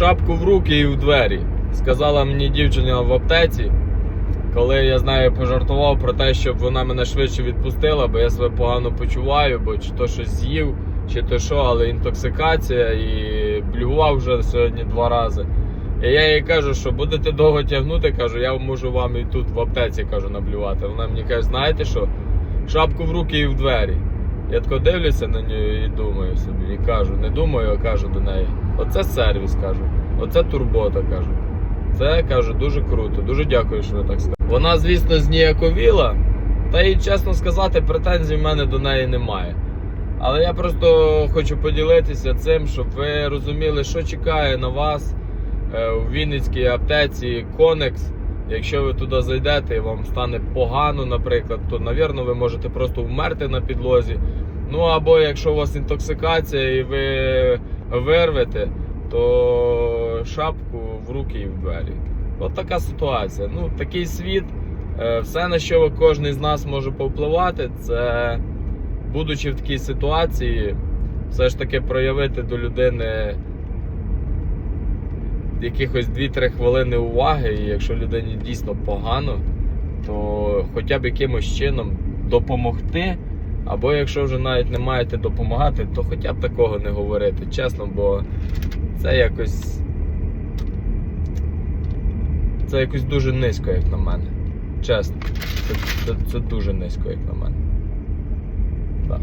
шапку в руки і в двері. Сказала мені дівчина в аптеці, коли я з нею пожартував про те, щоб вона мене швидше відпустила, бо я себе погано почуваю, бо чи то щось з'їв, чи то що, але інтоксикація і блював вже сьогодні два рази. І я їй кажу, що будете довго тягнути, кажу, я можу вам і тут в аптеці кажу наблювати. Вона мені каже, знаєте що? Шапку в руки і в двері. Я тако дивлюся на неї і думаю собі, і кажу, не думаю, а кажу до неї. Оце сервіс, кажу. Оце турбота, кажу. Це кажу, дуже круто, дуже дякую, що ви так сказали. Вона, звісно, зніяковіла, та і чесно сказати, претензій в мене до неї немає. Але я просто хочу поділитися цим, щоб ви розуміли, що чекає на вас е, у Вінницькій аптеці Конекс. Якщо ви туди зайдете і вам стане погано, наприклад, то, навірно, ви можете просто вмерти на підлозі. Ну або якщо у вас інтоксикація і ви вирвете, то шапку в руки і в двері. От така ситуація. Ну, такий світ. Е, Все, на що кожен з нас може повпливати, це, будучи в такій ситуації, все ж таки проявити до людини якихось 2-3 хвилини уваги, і якщо людині дійсно погано, то хоча б якимось чином допомогти. Або якщо вже навіть не маєте допомагати, то хоча б такого не говорити, чесно, бо це якось Це якось дуже низько, як на мене. Чесно, це, це, це дуже низько, як на мене. Так.